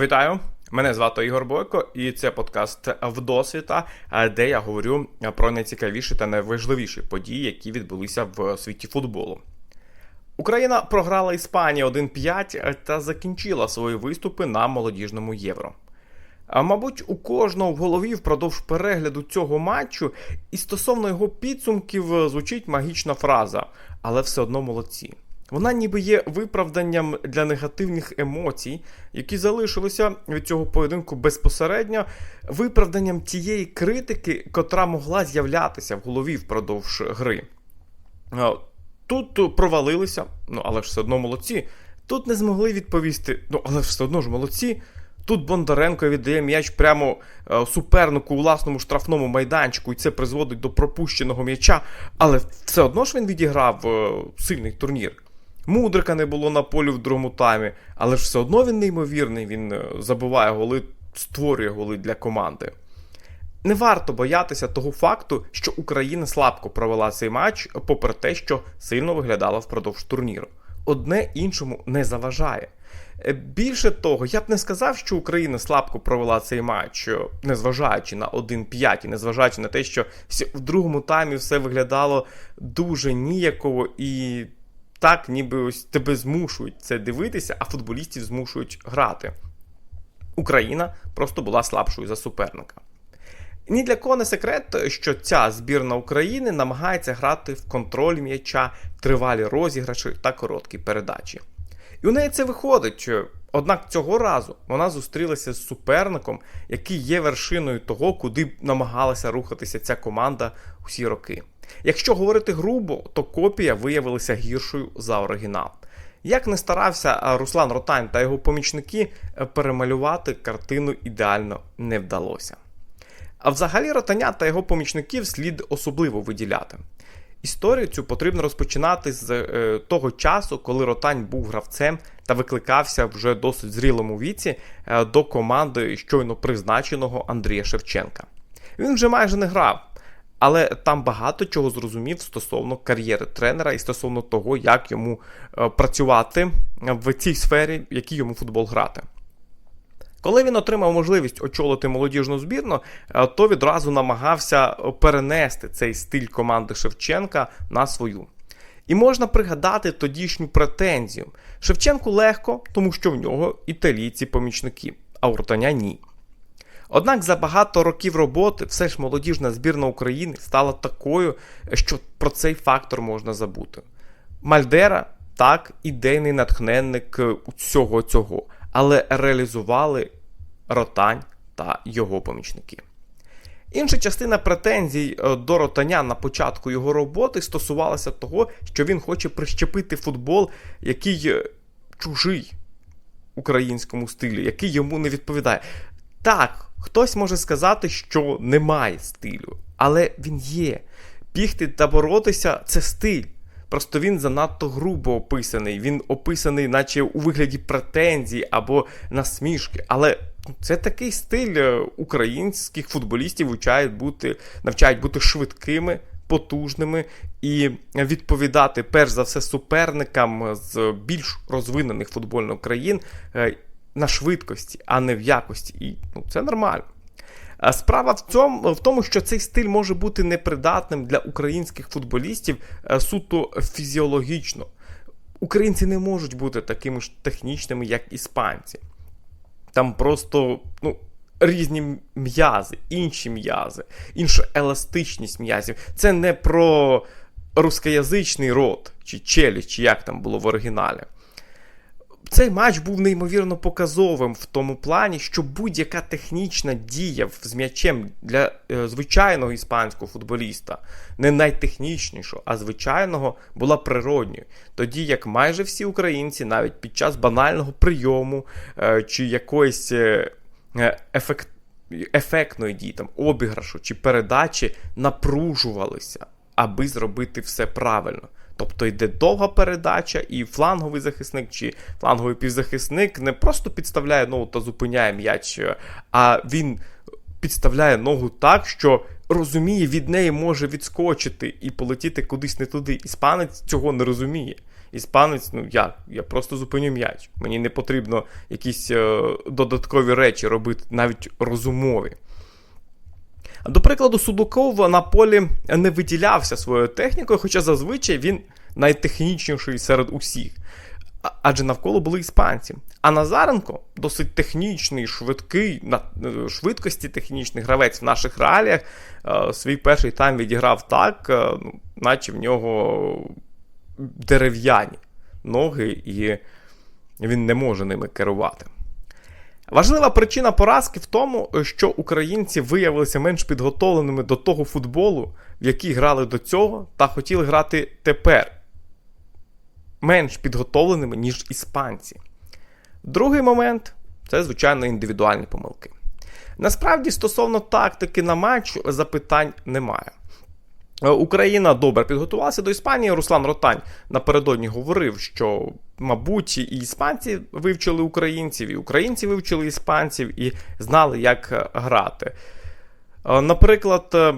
Вітаю! Мене звати Ігор Бойко, і це подкаст Вдосвіта, де я говорю про найцікавіші та найважливіші події, які відбулися в світі футболу. Україна програла Іспанії 1-5 та закінчила свої виступи на молодіжному євро. Мабуть, у кожного в голові впродовж перегляду цього матчу і стосовно його підсумків звучить магічна фраза, але все одно молодці. Вона ніби є виправданням для негативних емоцій, які залишилися від цього поєдинку безпосередньо, виправданням тієї критики, котра могла з'являтися в голові впродовж гри. Тут провалилися, ну але ж все одно молодці. Тут не змогли відповісти, ну але ж все одно ж молодці. Тут Бондаренко віддає м'яч прямо е, супернику у власному штрафному майданчику, і це призводить до пропущеного м'яча. Але все одно ж він відіграв е, сильний турнір. Мудрика не було на полі в другому таймі, але ж все одно він неймовірний, він е, забиває голи, створює голи для команди. Не варто боятися того факту, що Україна слабко провела цей матч, попри те, що сильно виглядала впродовж турніру. Одне іншому не заважає. Е, більше того, я б не сказав, що Україна слабко провела цей матч, е, незважаючи на 1-5 і незважаючи на те, що в другому таймі все виглядало дуже ніяково і так, ніби ось тебе змушують це дивитися, а футболістів змушують грати. Україна просто була слабшою за суперника. Ні для кого не секрет, що ця збірна України намагається грати в контроль м'яча, тривалі розіграші та короткі передачі. І у неї це виходить. Однак цього разу вона зустрілася з суперником, який є вершиною того, куди намагалася рухатися ця команда усі роки. Якщо говорити грубо, то копія виявилася гіршою за оригінал. Як не старався Руслан Ротань та його помічники е, перемалювати картину ідеально не вдалося. А взагалі Ротаня та його помічників слід особливо виділяти. Історію цю потрібно розпочинати з е, того часу, коли Ротань був гравцем та викликався вже досить зрілому віці е, до команди щойно призначеного Андрія Шевченка. Він вже майже не грав, але там багато чого зрозумів стосовно кар'єри тренера і стосовно того, як йому е, працювати в цій сфері, в якій йому футбол грати. Коли він отримав можливість очолити молодіжну збірну, е, то відразу намагався перенести цей стиль команди Шевченка на свою. І можна пригадати тодішню претензію. Шевченку легко, тому що в нього італійці помічники, а у Ротаня ні. Однак за багато років роботи все ж молодіжна збірна України стала такою, що про цей фактор можна забути. Мальдера так, ідейний натхненник усього цього, але реалізували Ротань та його помічники. Інша частина претензій е, до Ротаня на початку його роботи стосувалася того, що він хоче прищепити футбол, який е, чужий українському стилі, який йому не відповідає. Так, хтось може сказати, що немає стилю, але він є. Бігти та боротися це стиль. Просто він занадто грубо описаний. Він описаний, наче у вигляді претензій або насмішки. Але це такий стиль е, українських футболістів навчають бути, навчають бути швидкими, потужними і відповідати перш за все суперникам з більш розвинених футбольних країн е, на швидкості, а не в якості. І ну, це нормально. Справа в цьому в тому, що цей стиль може бути непридатним для українських футболістів е, суто фізіологічно. Українці не можуть бути такими ж технічними, як іспанці. Там просто ну, різні м'язи, інші м'язи, інша еластичність м'язів. Це не про рускоязичний рот, чи челюсть, чи як там було в оригіналі. Цей матч був неймовірно показовим в тому плані, що будь-яка технічна дія з м'ячем для е, звичайного іспанського футболіста, не найтехнічнішого, а звичайного, була природньою. Тоді як майже всі українці, навіть під час банального прийому е, чи якоїсь е, ефект, ефектної дії, там, обіграшу чи передачі напружувалися, аби зробити все правильно. Тобто йде довга передача, і фланговий захисник чи фланговий півзахисник не просто підставляє ногу та зупиняє м'яч, а він підставляє ногу так, що розуміє, від неї може відскочити і полетіти кудись не туди. Іспанець цього не розуміє. Іспанець, ну як? Я просто зупиню м'яч. Мені не потрібно якісь е, додаткові речі робити, навіть розумові. До прикладу, Судаков на полі не виділявся своєю технікою, хоча зазвичай він найтехнічніший серед усіх. Адже навколо були іспанці. А Назаренко досить технічний, швидкий, на е, швидкості технічний гравець в наших реаліях. е, Свій перший тайм відіграв так, е, ну, наче в нього дерев'яні ноги, і він не може ними керувати. Важлива причина поразки в тому, що українці виявилися менш підготовленими до того футболу, в який грали до цього, та хотіли грати тепер. Менш підготовленими, ніж іспанці. Другий момент це, звичайно, індивідуальні помилки. Насправді, стосовно тактики на матч, запитань немає. Е, Україна добре підготувалася до Іспанії. Руслан Ротань напередодні говорив, що, мабуть, і іспанці вивчили українців, і українці вивчили іспанців і знали, як е, грати. Е, Наприклад,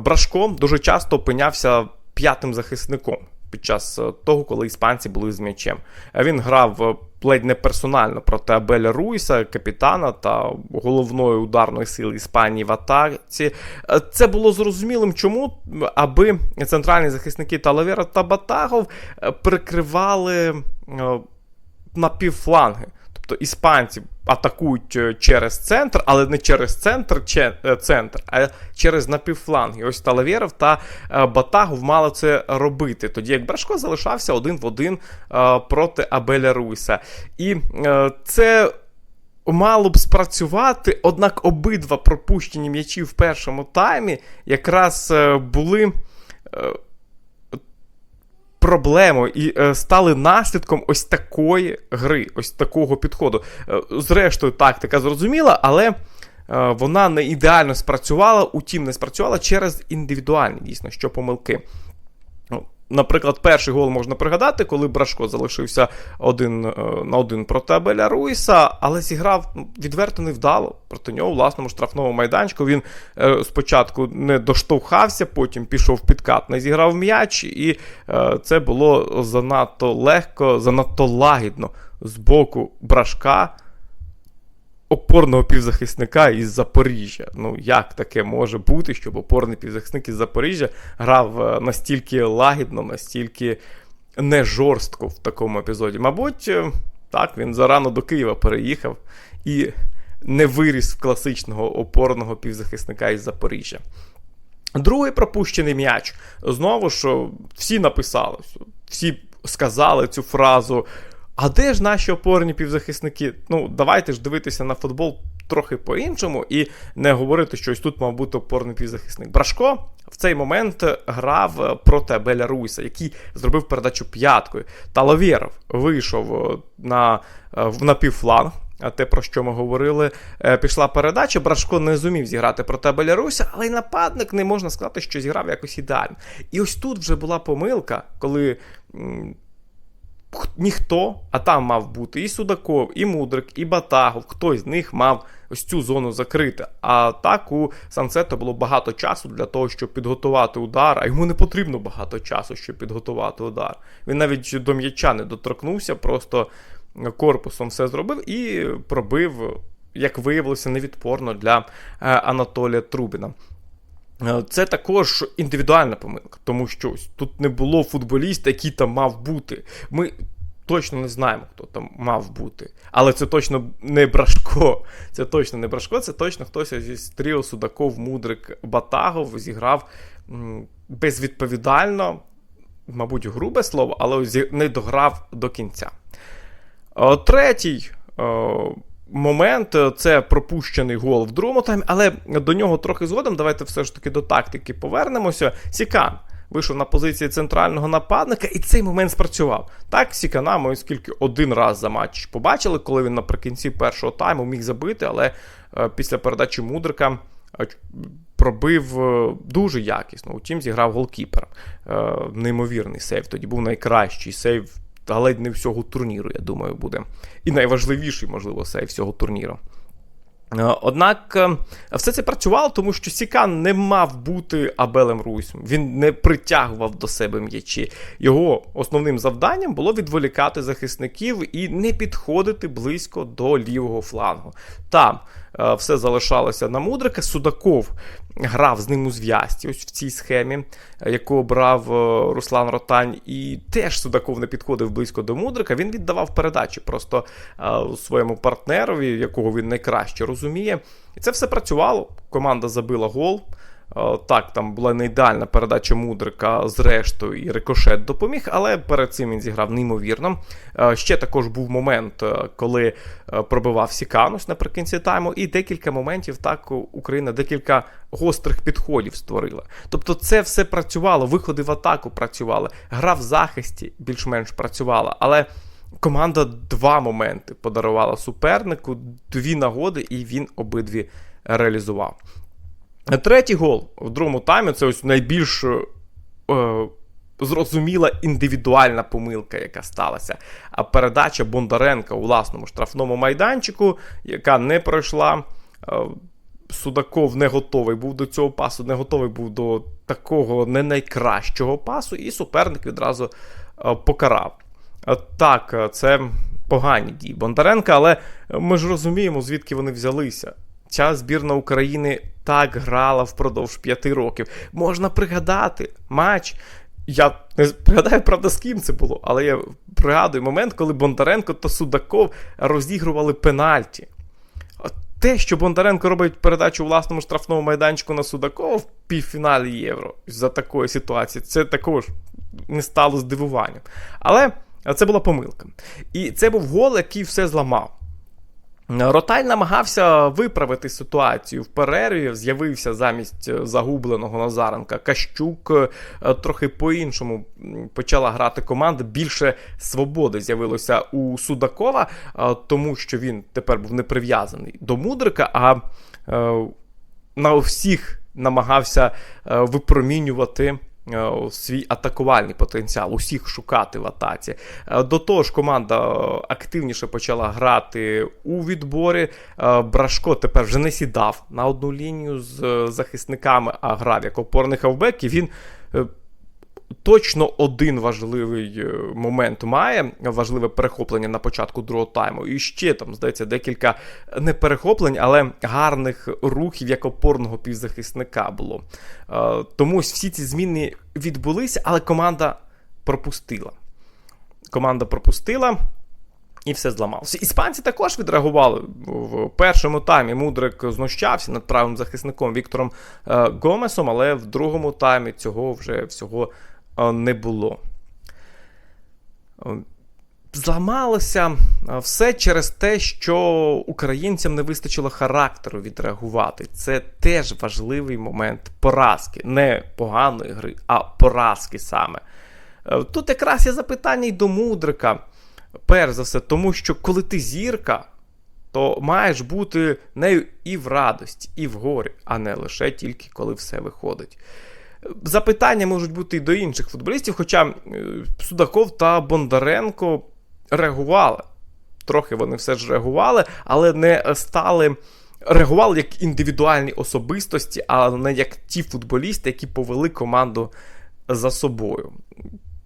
Брашко дуже часто опинявся п'ятим захисником під час того, коли іспанці були з м'ячем. Він грав ледь не персонально проти Абеля Руйса, капітана та головної ударної сили Іспанії в атаці. Е, Це було зрозумілим, чому аби центральні захисники Талавера та Батагов е, прикривали напівфланги. на півфланги. Тобто іспанці атакують е, через центр, але не через центр, че- е, центр, а через напівфланги. Ось Талавєров та е, Батагов мали це робити. Тоді як Брашко залишався один в один проти Абеля Руйса. І це мало б спрацювати, однак обидва пропущені м'ячі в першому таймі якраз були. Проблемою і е, стали наслідком ось такої гри, ось такого підходу. Е, зрештою, тактика зрозуміла, але е, вона не ідеально спрацювала, утім, не спрацювала через індивідуальні дійсно, що помилки. Наприклад, перший гол можна пригадати, коли Брашко залишився один е, на один проти Абеля Руїса, але зіграв ну, відверто невдало проти нього власному штрафному майданчику. Він е, спочатку не доштовхався, потім пішов підкат, не зіграв м'яч, і е, це було занадто легко, занадто лагідно з боку Брашка. Опорного півзахисника із Запоріжжя. Ну, як таке може бути, щоб опорний півзахисник із Запоріжжя грав е, настільки лагідно, настільки не жорстко в такому епізоді? Мабуть, е, так, він зарано до Києва переїхав і не виріс в класичного опорного півзахисника із Запоріжжя. Другий пропущений м'яч. Знову ж, всі написали, всі сказали цю фразу. А де ж наші опорні півзахисники? Ну, давайте ж дивитися на футбол трохи по-іншому і не говорити, що ось тут мав бути опорний півзахисник. Брашко в цей момент грав проти Абеля Руйса, який зробив передачу п'яткою. Талавєров вийшов е, на, е, в напівфланг. А те, про що ми говорили, е, пішла передача. Брашко не зумів зіграти проти Беляруся, але й нападник не можна сказати, що зіграв якось ідеально. І ось тут вже була помилка, коли ніхто, а там мав бути і Судаков, і Мудрик, і Батагов. Хтось з них мав ось цю зону закрити. А так у Сансето було багато часу для того, щоб підготувати удар. А йому не потрібно багато часу, щоб підготувати удар. Він навіть до м'яча не доторкнувся, просто корпусом все зробив і пробив, як виявилося, невідпорно для е, Анатолія Трубіна. Е, Це також індивідуальна помилка, тому що ось тут не було футболіста, який там мав бути. Ми точно не знаємо, хто там мав бути. Але це точно не Брашко. Це точно не Брашко, це точно хтось зі тріо Судаков, Мудрик, Батагов зіграв безвідповідально, мабуть, грубе слово, але не дограв до кінця. Е, Третій е, момент е, це пропущений гол в другому таймі, але до нього трохи згодом. Давайте все ж таки до тактики повернемося. Сікан вийшов на позиції центрального нападника, і цей момент спрацював. Так, Сікана ми оскільки один раз за матч побачили, коли він наприкінці першого тайму міг забити, але е, після передачі Мудрика. е, Пробив е, дуже якісно. Утім, зіграв голкіпер. Неймовірний сейв. Тоді був найкращий сейв ледь не всього турніру, я думаю, буде. І найважливіший, можливо, сейв всього турніру. Е, Однак е, все це працювало, тому що Сікан не мав бути Абелем Руйсом. Він не притягував до себе м'ячі. Його основним завданням було відволікати захисників і не підходити близько до лівого флангу. Там все залишалося на Мудрика. Судаков грав з ним у зв'язці, ось в цій схемі, е, яку обрав е, Руслан Ротань. І теж Судаков не підходив близько до Мудрика. Він віддавав передачі просто е, своєму партнерові, якого він найкраще розуміє. І це все працювало. Команда забила гол. Е, Так, там була не ідеальна передача Мудрика, зрештою, і рикошет допоміг, але перед цим він зіграв неймовірно. Е, Ще також був момент, е, коли пробивав Сіканус наприкінці тайму, і декілька моментів так Україна декілька гострих підходів створила. Тобто це все працювало, виходи в атаку працювали, гра в захисті більш-менш працювала, але. Команда два моменти подарувала супернику, дві нагоди, і він обидві реалізував. Третій гол в другому таймі це ось найбільш е, зрозуміла індивідуальна помилка, яка сталася. А передача Бондаренка у власному штрафному майданчику, яка не пройшла. Е, Судаков не готовий був до цього пасу, не готовий був до такого не найкращого пасу, і суперник відразу е, покарав. Е, Так, е, це погані дії Бондаренка, але ми ж розуміємо, звідки вони взялися. Ця збірна України так грала впродовж п'яти років. Можна пригадати матч. Я не пригадаю, правда, з ким це було, але я пригадую момент, коли Бондаренко та Судаков розігрували пенальті. Те, що Бондаренко робить передачу власному штрафному майданчику на Судакова в півфіналі Євро за такої ситуації, це також не стало здивуванням. Але це була помилка. І це був гол, який все зламав. Роталь намагався виправити ситуацію в перерві. З'явився замість е, загубленого Назаренка Кащук. е, Трохи по-іншому почала грати команда. Більше свободи з'явилося у Судакова, е, тому що він тепер був не прив'язаний до Мудрика, а на всіх намагався випромінювати. Е, Свій атакувальний потенціал, усіх шукати в атаці. Е, До того ж, команда е, активніше почала грати у відборі. Брашко тепер вже не сідав на одну лінію з захисниками, а грав як опорний хавбек, і він. Точно один важливий е, момент має важливе перехоплення на початку другого тайму. І ще там, здається, декілька не перехоплень, але гарних рухів як опорного півзахисника було. Е, Тому ось всі ці зміни відбулися, але команда пропустила. Команда пропустила. І все зламалося. Іспанці також відреагували в першому таймі. Мудрик знущався над правим захисником Віктором е, Гомесом, але в другому таймі цього вже всього не було. Зламалося все через те, що українцям не вистачило характеру відреагувати. Це теж важливий момент поразки, не поганої гри, а поразки саме. Е, Тут якраз є запитання й до мудрика. Перш за все, тому що коли ти зірка, то маєш бути нею і в радості, і в горі, а не лише тільки коли все виходить. Запитання можуть бути і до інших футболістів, хоча е, Судаков та Бондаренко реагували. Трохи вони все ж реагували, але не стали. Реагували як індивідуальні особистості, а не як ті футболісти, які повели команду за собою.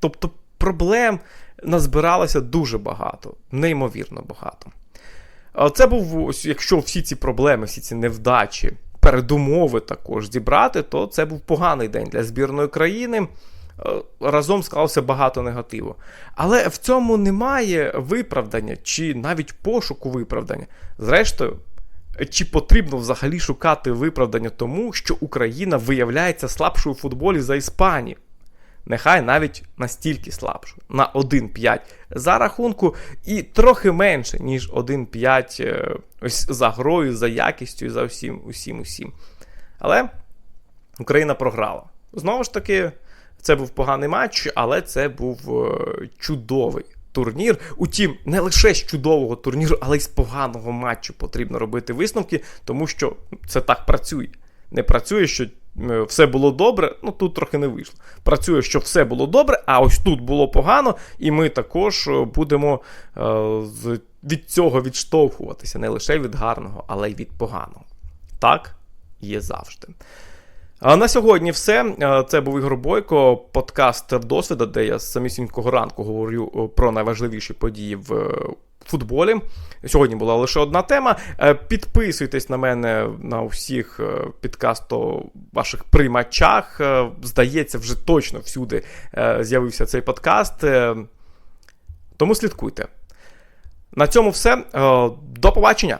Тобто проблем назбиралося дуже багато, неймовірно багато. Це був, якщо всі ці проблеми, всі ці невдачі, передумови також зібрати, то це був поганий день для збірної країни. Е, Разом склалося багато негативу. Але в цьому немає виправдання чи навіть пошуку виправдання. Зрештою, чи потрібно взагалі шукати виправдання тому, що Україна виявляється слабшою у футболі за Іспанію? Нехай навіть настільки слабшою, на 1-5 за рахунку, і трохи менше, ніж 1-5 е, ось за грою, за якістю за всім, усім, усім. Але Україна програла. Знову ж таки, це був поганий матч, але це був е, чудовий турнір. Утім, не лише з чудового турніру, але й з поганого матчу потрібно робити висновки, тому що це так працює. Не працює, що все було добре, ну тут трохи не вийшло. Працює, що все було добре, а ось тут було погано, і ми також е, будемо е, від цього відштовхуватися не лише від гарного, але й від поганого. Так є завжди. А на сьогодні все. Е, Це був Ігор Бойко, подкаст досвіду, де я з самісінького ранку говорю е, про найважливіші події в е, футболі. Сьогодні була лише одна тема. Е, Підписуйтесь на мене на усіх е, підкасто ваших приймачах. Е, Здається, вже точно всюди з'явився цей подкаст. Тому слідкуйте. На цьому все. До побачення!